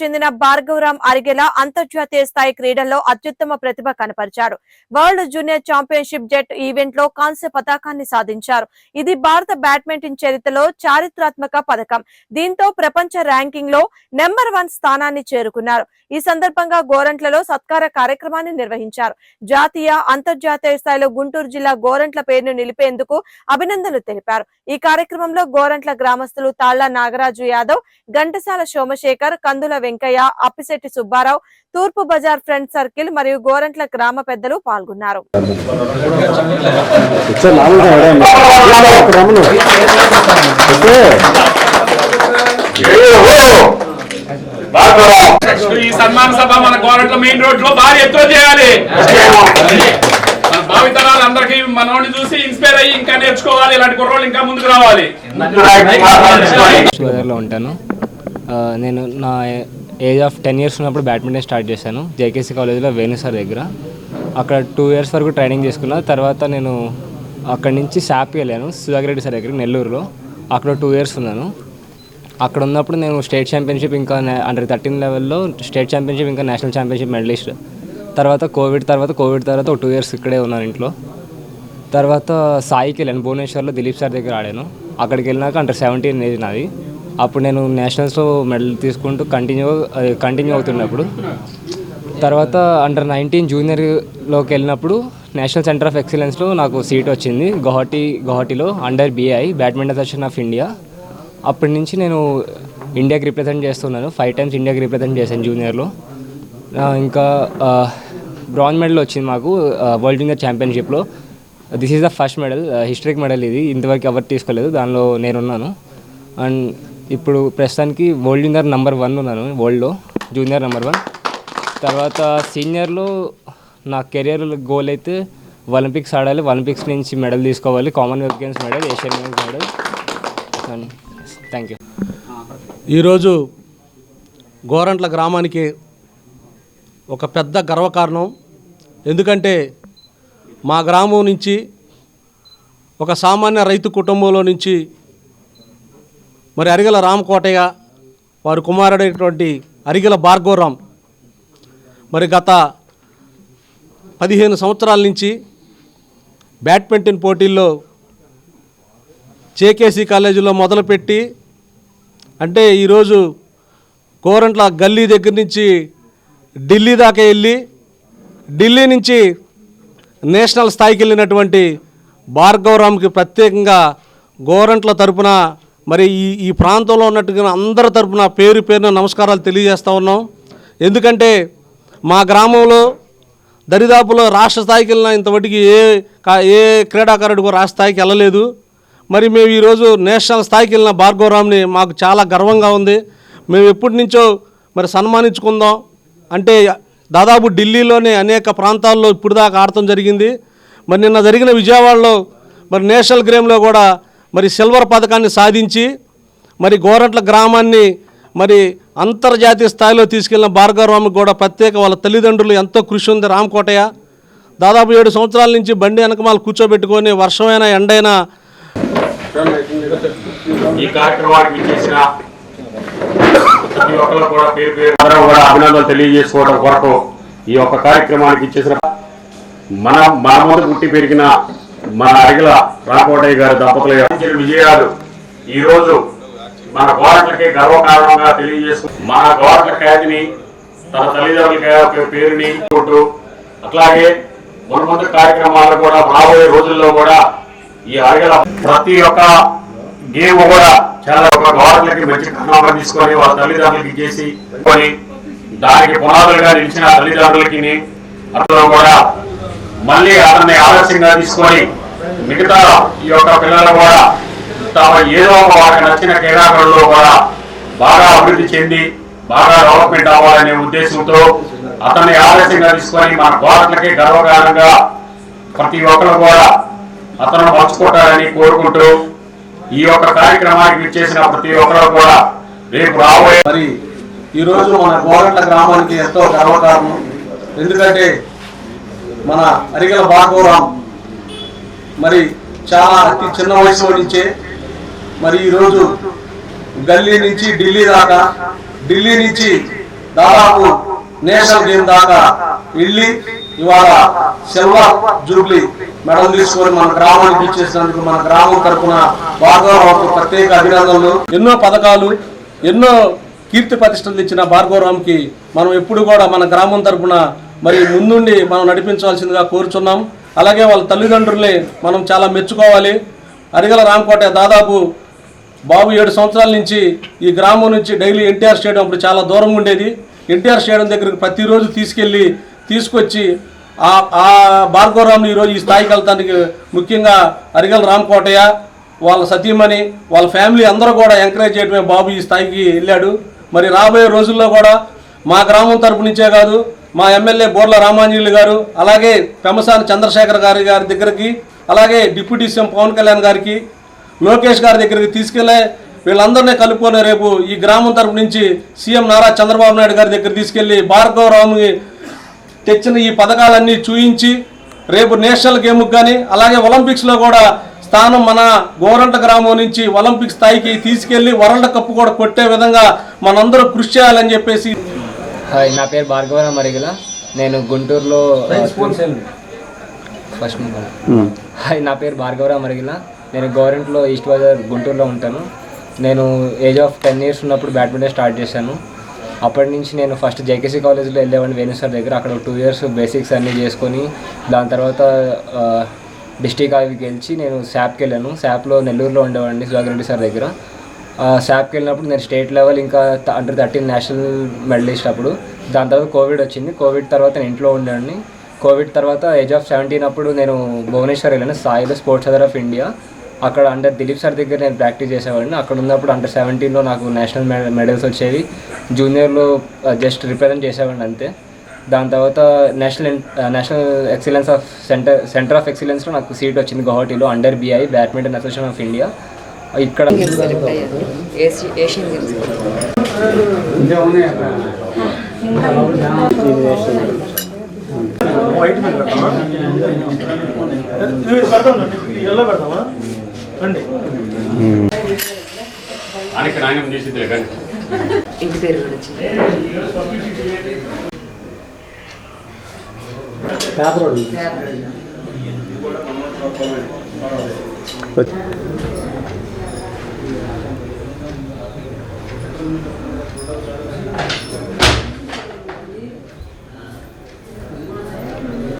చెందిన భార్గవరామ్ అరిగెల అంతర్జాతీయ స్థాయి క్రీడల్లో అత్యుత్తమ ప్రతిభ కనపరిచాడు వరల్డ్ జూనియర్ ఛాంపియన్షిప్ జెట్ ఈవెంట్లో కాంస్య పతాకాన్ని సాధించారు. ఇది భారత బ్యాడ్మింటన్ చరిత్రలో చారిత్రాత్మక పథకం. దీంతో ప్రపంచ ర్యాంకింగ్లో నెంబర్ వన్ స్థానాన్ని చేరుకున్నారు. ఈ సందర్భంగా గోరంట్లలో సత్కార కార్యక్రమాన్ని నిర్వహించారు. జాతీయ అంతర్జాతీయ స్థాయిలో గుంటూరు జిల్లా గోరంట్ల పేరును నిలిపేందుకు అభినందనలు తెలిపారు. ఈ కార్యక్రమంలో గోరంట్ల గ్రామస్తులు తాళ్ళ నాగరాజు యాదవ్ ఘంటసాల సోమశేఖర్ కందుల వెంకయ్య అప్పిశెట్టి సుబ్బారావు తూర్పు బజార్ ఫ్రెండ్ సర్కిల్ మరియు గోరంట్ల గ్రామ పెద్దలు పాల్గొన్నారు. ఈ సన్మాన సభ మన గోరంట్ల మెయిన్ రోడ్లో భారీ ఎత్తున చేయాలి. మన భావితరాలు అందరికి మనోడిని చూసి ఇన్స్పైర్ అయ్యి ఇంకా నేర్చుకోవాలి ఇలాంటి కుర్రోళ్ళు ఇంకా ముందుకు రావాలి. ఉంటాను. నేను నా ఏజ్ ఆఫ్ టెన్ ఇయర్స్ ఉన్నప్పుడు బ్యాడ్మింటన్ స్టార్ట్ చేశాను జేకేసీ కాలేజ్లో వేణు సార్ దగ్గర. అక్కడ టూ ఇయర్స్ వరకు ట్రైనింగ్ చేసుకున్న తర్వాత నేను అక్కడి నుంచి శాప్కి వెళ్ళాను సుధాకరెడ్డి సార్ దగ్గర నెల్లూరులో. అక్కడ టూ ఇయర్స్ ఉన్నాను. అక్కడ ఉన్నప్పుడు నేను స్టేట్ ఛాంపియన్షిప్ ఇంకా అండర్ థర్టీన్ లెవెల్లో స్టేట్ ఛాంపియన్షిప్ ఇంకా నేషనల్ ఛాంపియన్షిప్ మెడలిస్ట్ తర్వాత కోవిడ్ తర్వాత కోవిడ్ తర్వాత ఒక టూ ఇయర్స్ ఇక్కడే ఉన్నాను ఇంట్లో. తర్వాత సాయికి వెళ్ళాను భువనేశ్వర్లో దిలీప్ సార్ దగ్గర ఆడాను. అక్కడికి వెళ్ళినాక అండర్ సెవెంటీన్ ఏజ్ నాది. అప్పుడు నేను నేషనల్స్లో మెడల్ తీసుకుంటూ కంటిన్యూ కంటిన్యూ అవుతున్నప్పుడు. తర్వాత అండర్ నైన్టీన్ జూనియర్లోకి వెళ్ళినప్పుడు నేషనల్ సెంటర్ ఆఫ్ ఎక్సలెన్స్లో నాకు సీట్ వచ్చింది. Guwahati గౌహటిలో under BI badminton association of India అప్పటి నుంచి నేను ఇండియాకి రిప్రజెంట్ చేస్తున్నాను. ఫైవ్ టైమ్స్ ఇండియాకి రిప్రజెంట్ చేశాను జూనియర్లో ఇంకా బ్రాంజ్ మెడల్ వచ్చింది మాకు world junior ఛాంపియన్షిప్లో this is the first medal historic medal ఇది. ఇంతవరకు ఎవరు తీసుకోలేదు. దానిలో నేనున్నాను. అండ్ ఇప్పుడు ప్రస్తుతానికి వరల్డ్ జూనియర్ నెంబర్ వన్ ఉన్నాను వరల్డ్లో. Junior number one. తర్వాత సీనియర్లో నా కెరియర్ గోల్ అయితే ఒలింపిక్స్ ఆడాలి. ఒలింపిక్స్ నుంచి మెడల్ తీసుకోవాలి. Commonwealth games medal Asian games medal. Thank you. ఈరోజు గోరంట్ల గ్రామానికి ఒక పెద్ద గర్వకారణం. ఎందుకంటే మా గ్రామం నుంచి ఒక సామాన్య రైతు కుటుంబంలో నుంచి మరి అరిగల రామకోటయ్య వారి కుమారుడైనటువంటి అరిగల భార్గవరాం మరి గత పదిహేను సంవత్సరాల నుంచి బ్యాడ్మింటన్ పోటీల్లో జేకేసీ కాలేజీలో మొదలుపెట్టి అంటే ఈరోజు గోరంట్ల గల్లీ దగ్గర నుంచి ఢిల్లీ దాకా వెళ్ళి ఢిల్లీ నుంచి నేషనల్ స్థాయికి వెళ్ళినటువంటి భార్గవరామ్కి ప్రత్యేకంగా గోరంట్ల తరపున మరి ఈ ఈ ప్రాంతంలో ఉన్నట్టుగా అందరి తరపున పేరు పేరున నమస్కారాలు తెలియజేస్తూ ఉన్నాం. ఎందుకంటే మా గ్రామంలో దరిదాపులో రాష్ట్ర స్థాయికి వెళ్ళిన ఇంతవరకు ఏ ఏ క్రీడాకారుడు కూడా రాష్ట్ర స్థాయికి వెళ్ళలేదు. మరి మేము ఈరోజు నేషనల్ స్థాయికి వెళ్ళిన భార్గవరామ్ని మాకు చాలా గర్వంగా ఉంది. మేము ఎప్పటి నుంచో మరి సన్మానించుకుందాం. అంటే దాదాపు ఢిల్లీలోనే అనేక ప్రాంతాల్లో ఇప్పుడు దాకా ఆడటం జరిగింది. మరి నిన్న జరిగిన విజయవాడలో మరి నేషనల్ గేమ్లో కూడా మరి సిల్వర్ పథకాన్ని సాధించి మరి గోరంట్ల గ్రామాన్ని మరి అంతర్జాతీయ స్థాయిలో తీసుకెళ్ళిన భార్గవరామ్కి కూడా ప్రత్యేక వాళ్ళ తల్లిదండ్రులు ఎంతో కృషి ఉంది రామకోటయ్య. దాదాపు ఏడు సంవత్సరాల నుంచి బండి వెనకమాలు కూర్చోబెట్టుకొని వర్షమైనా ఎండైనా ఈ కార్యక్రమానికి ఇచ్చేసిన ప్రతి ఒక్కరు కూడా పేరు పేరు కూడా అభినందనలు తెలియజేసుకోవడం కొరకు ఈ యొక్క కార్యక్రమానికి ఇచ్చేసిన మన మన ముందు పుట్టి పెరిగిన మన అడిగిల రాకోటయ్య గారి దంపతుల విజయాలు ఈ రోజు మన గోరట్లకి గర్వకారణంగా తెలియజేసు మన గోరట్ల ఖ్యాతిని తన తల్లిదండ్రుల యొక్క పేరుని ఉంటూ అట్లాగే మున్ముందు కార్యక్రమాలు కూడా రాబోయే రోజుల్లో కూడా ఈ అడిగల ప్రతి ఒక్క గేమ్ కూడా చాలా ఒక గవర్నర్లకి మంచి కర్ణంగా తీసుకొని వాళ్ళ తల్లిదండ్రులకి చేసి కొని దానికి పునాదులుగా నిలిచిన తల్లిదండ్రులకి అట్లా కూడా మళ్ళీ అతన్ని ఆలస్యంగా తీసుకొని మిగతా ఈ యొక్క పిల్లలు కూడా తమ ఏదో ఒక వాళ్ళకి నచ్చిన క్రీడాకారుల్లో కూడా బాగా అభివృద్ధి చెంది బాగా డెవలప్మెంట్ అవ్వాలనే ఉద్దేశంతో అతన్ని ఆలస్యంగా తీసుకొని మన భారత్లకి గర్వకారణంగా ప్రతి ఒక్కరు కూడా అతను పంచుకుంటారని కోరుకుంటూ ఈ యొక్క కార్యక్రమానికి విచ్చేసిన ప్రతి ఒక్కరు కూడా రేపు రాబోయే మరి ఈరోజు మన గోరంట్ల గ్రామానికి ఎంతో గర్వకారణం. ఎందుకంటే మన అరిగల భార్గవరాం మరి చాలా అతి చిన్న వయసులో నుంచే మరి ఈరోజు గల్లీ నుంచి ఢిల్లీ దాకా ఢిల్లీ నుంచి దాదాపు నేషనల్ గేమ్ దాకా వెళ్ళి ఇవాళ సిల్వర్ జూబ్లీ మెడల్ తీసుకొని మన గ్రామానికి ఇచ్చేసినందుకు మన గ్రామం తరఫున భార్గవరావుకు ప్రత్యేక అభినందనలు. ఎన్నో పథకాలు ఎన్నో కీర్తి ప్రతిష్టలు ఇచ్చిన భార్గవరావుకి మనం ఎప్పుడు కూడా మన గ్రామం తరఫున మరి ముందుండి మనం నడిపించవలసిందిగా కోరుచున్నాం. అలాగే వాళ్ళ తల్లిదండ్రుల్ని మనం చాలా మెచ్చుకోవాలి. అరిగల రామకోట దాదాపు బాబు ఏడు సంవత్సరాల నుంచి ఈ గ్రామం నుంచి డైలీ ఎన్టీఆర్ స్టేడియం అప్పుడు చాలా దూరం ఉండేది. ఎన్టీఆర్ స్టేడియం దగ్గరికి ప్రతిరోజు తీసుకెళ్ళి తీసుకొచ్చి ఆ ఆ భార్గవరామ్ని ఈరోజు ఈ స్థాయికి వెళ్తానికి ముఖ్యంగా అరిగల రామకోటయ్య వాళ్ళ సతీమణి వాళ్ళ ఫ్యామిలీ అందరూ కూడా ఎంకరేజ్ చేయడమే బాబు ఈ స్థాయికి వెళ్ళాడు. మరి రాబోయే రోజుల్లో కూడా మా గ్రామం తరపు నుంచే కాదు మా ఎమ్మెల్యే బోర్ల రామాంజనేయులు గారు అలాగే పెమసాని చంద్రశేఖర్ గారి గారి దగ్గరికి అలాగే డిప్యూటీ సీఎం పవన్ కళ్యాణ్ గారికి లోకేష్ గారి దగ్గరికి తీసుకెళ్ళే వీళ్ళందరినీ కలుపుకొని రేపు ఈ గ్రామం తరపు నుంచి సీఎం నారా చంద్రబాబు నాయుడు గారి దగ్గర తీసుకెళ్ళి భార్గవరావుని తెచ్చిన ఈ పథకాలన్నీ చూయించి రేపు నేషనల్ గేమ్కి కానీ అలాగే ఒలింపిక్స్లో కూడా స్థానం మన గోరంట గ్రామం నుంచి ఒలింపిక్ స్థాయికి తీసుకెళ్ళి వరల్డ్ కప్ కూడా కొట్టే విధంగా మనందరూ కృషి చేయాలని చెప్పేసి హాయ్ నా పేరు భార్గవరావు మరిగిల. నేను గుంటూరులో ఫస్ట్ హాయ్ నా పేరు భార్గవరావు మరిగిల. నేను గవర్నమెంట్లో ఈస్ట్ బజార్ గుంటూరులో ఉంటాను. నేను ఏజ్ ఆఫ్ టెన్ ఇయర్స్ ఉన్నప్పుడు బ్యాడ్మింటన్ స్టార్ట్ చేశాను. అప్పటి నుంచి నేను ఫస్ట్ జేకేసీ కాలేజ్లో వెళ్ళేవాడిని వేణు సార్ దగ్గర. అక్కడ టూ ఇయర్స్ బేసిక్స్ అన్నీ చేసుకొని దాని తర్వాత డిస్టిక్ అవి గెలిచి నేను శాప్కి వెళ్ళాను. శాప్లో నెల్లూరులో ఉండేవాడిని సుధాకర్ రెడ్డి సార్ దగ్గర. శాప్కి వెళ్ళినప్పుడు నేను స్టేట్ లెవెల్ ఇంకా అండర్ థర్టీన్ నేషనల్ మెడలిస్ట్ అప్పుడు దాని తర్వాత కోవిడ్ వచ్చింది. కోవిడ్ తర్వాత నేను ఇంట్లో ఉండేవాడిని. కోవిడ్ తర్వాత ఏజ్ ఆఫ్ సెవెంటీన్ అప్పుడు నేను భువనేశ్వర్ వెళ్ళాను సాయిలో స్పోర్ట్స్ అదర్ ఆఫ్ ఇండియా. అక్కడ అండర్ దిలీప్ సార్ దగ్గర నేను ప్రాక్టీస్ చేసేవాడిని. అక్కడ ఉన్నప్పుడు అండర్ సెవెంటీన్లో నాకు నేషనల్ మెడల్స్ వచ్చేవి. జూనియర్లో జస్ట్ రిప్రజెంట్ చేసేవాడిని అంతే. దాని తర్వాత national national excellence of centre centre of ఎక్సలెన్స్లో నాకు సీట్ వచ్చింది గౌహటిలో under BI badminton association of India ఇక్కడ ఏసి- ఏషియన్ గేమ్స్ ఆయనకి నాయనం చేసిందిలే కానీ ఇంటి పేరు కూడా どうぞ。